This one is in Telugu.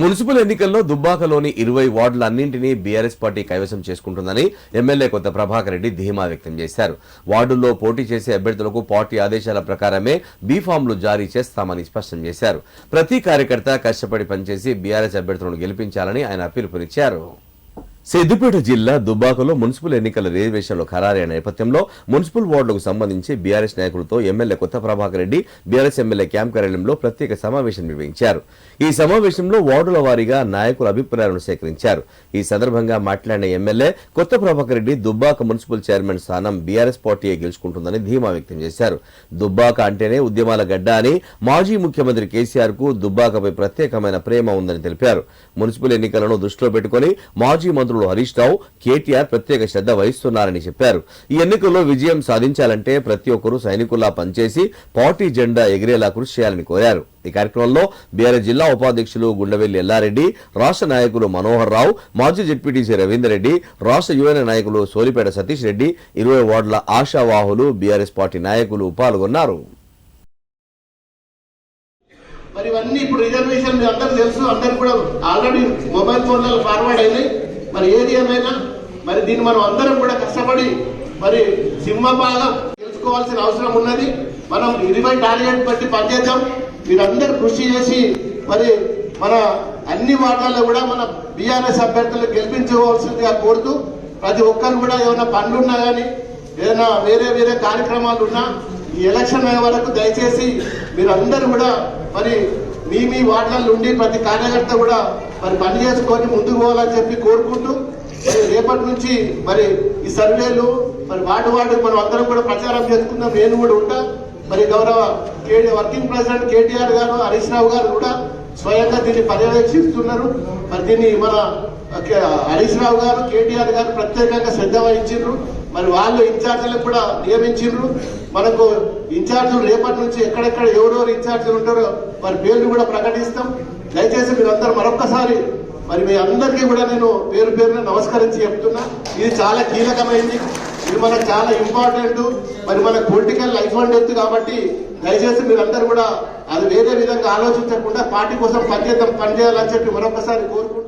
మున్సిపల్ ఎన్నికల్లో దుబ్బాకలోని ఇరవై వార్డులన్నింటినీ బీఆర్ఎస్ పార్టీ కైవసం చేసుకుంటుందని ఎమ్మెల్యే కొత్త ప్రభాకర్ రెడ్డి ధీమా వ్యక్తం చేశారు. వార్డుల్లో పోటీ చేసే అభ్యర్థులకు పార్టీ ఆదేశాల ప్రకారమే బీఫామ్లు జారీ చేస్తామని స్పష్టం చేశారు. ప్రతి కార్యకర్త కష్టపడి పనిచేసి బీఆర్ఎస్ అభ్యర్థులను గెలిపించాలని ఆయన పిలుపునిచ్చారు. సిద్దిపేట జిల్లా దుబ్బాకలో మున్సిపల్ ఎన్నికల రిజర్వేషన్లు ఖరారైన నేపథ్యంలో మున్సిపల్ వార్డులకు సంబంధించి బీఆర్ఎస్ నాయకులతో MLA Kotha Prabhakar Reddy BRS MLA camp కార్యాలయంలో ప్రత్యేక సమావేశం నిర్వహించారు. ఈ సమావేశంలో వార్డుల వారీగా నాయకుల అభిప్రాయాలను సేకరించారు. ఈ సందర్భంగా మాట్లాడిన MLA Kotha Prabhakar Reddy Dubbaka municipal chairman స్థానం బీఆర్ఎస్ పార్టీయే గెలుచుకుంటుందని ధీమా వ్యక్తం చేశారు. దుబ్బాక అంటేనే ఉద్యమాల గడ్డ అని మాజీ ముఖ్యమంత్రి కేసీఆర్కు దుబ్బాకపై ప్రత్యేకమైన ప్రేమ ఉందని తెలిపారు. మున్సిపల్ ఎన్నికలను దృష్టిలో పెట్టుకుని మాజీ మంత్రులు హరీష్ రావు కేటీఆర్ ప్రత్యేక శ్రద్ధ వహిస్తున్నారని చెప్పారు. ఈ ఎన్నికల్లో విజయం సాధించాలంటే ప్రతి ఒక్కరూ సైనికుల్లా పనిచేసి పార్టీ జెండా ఎగిరేలా కృషి చేయాలని కోరారు. ఈ కార్యక్రమంలో బీఆర్ఎస్ జిల్లా ఉపాధ్యక్షులు గుండవెల్లి ఎల్లారెడ్డి రాష్ట్ర నాయకులు మనోహర్ రావు మాజీ జెడ్పీటీసీ రవీందర్ రెడ్డి రాష్ట్ర యువన నాయకులు సోలిపేట సతీష్ రెడ్డి ఇరవై వార్డుల ఆశావాహులు బీఆర్ఎస్ పార్టీ నాయకులు పాల్గొన్నారు. మరి ఇవన్నీ ఇప్పుడు రిజర్వేషన్ అందరూ తెలుసు. అందరు కూడా ఆల్రెడీ మొబైల్ ఫోన్లలో ఫార్వర్డ్ అయినాయి. మరి ఏది ఏమైనా మరి దీన్ని మనం అందరం కూడా కష్టపడి మరి సింహపాదం తెలుసుకోవాల్సిన అవసరం ఉన్నది. మనం ఇరవై టార్గెట్ బట్టి పనిచేద్దాం. మీరందరూ కృషి చేసి మరి మన అన్ని వాటాల్లో కూడా మన బీఆర్ఎస్ అభ్యర్థులు గెలిపించుకోవాల్సిందిగా కోరుతూ ప్రతి ఒక్కరు కూడా ఏమైనా పనులు ఉన్నా కానీ ఏదైనా వేరే వేరే కార్యక్రమాలు ఉన్నా ఈ ఎలక్షన్ అయ్యే వరకు దయచేసి మీరందరూ కూడా మరి మీ మీ వార్డులలో ఉండి ప్రతి కార్యకర్త కూడా మరి పని చేసుకొని ముందుకు పోవాలని చెప్పి కోరుకుంటూ మరి రేపటి నుంచి మరి ఈ సర్వేలు మరి వార్డు వార్డు మనం అందరం కూడా ప్రచారం చేసుకుందాం. నేను కూడా ఉంటా. మరి గౌరవ వర్కింగ్ ప్రెసిడెంట్ కేటీఆర్ గారు హరీష్ రావు గారు కూడా స్వయంగా దీన్ని పర్యవేక్షిస్తున్నారు. మరి దీన్ని మన కే- హరీష్ రావు గారు కేటీఆర్ గారు ప్రత్యేకంగా శ్రద్ధ వహించారు మరి వాళ్ళు ఇన్ఛార్జీలకు కూడా నియమించారు మనకు ఇన్ఛార్జీలు రేపటి నుంచి ఎక్కడెక్కడ ఎవరెవరు ఇన్ఛార్జీలు ఉంటారో వారి పేర్లు కూడా ప్రకటిస్తాం. దయచేసి మీరందరూ మరొక్కసారి మరి మీ అందరికీ కూడా నేను పేరు పేరున నమస్కరించి చెప్తున్నా. ఇది చాలా కీలకమైంది. ఇది మనకు చాలా ఇంపార్టెంట్ మరి మన పొలిటికల్ లైఫ్ అండ్ డెత్ కాబట్టి దయచేసి మీరందరూ కూడా అది వేరే విధంగా ఆలోచించకుండా పార్టీ కోసం పనిచేద్దాం పనిచేయాలని చెప్పి మరొకసారి కోరుకుంటున్నాం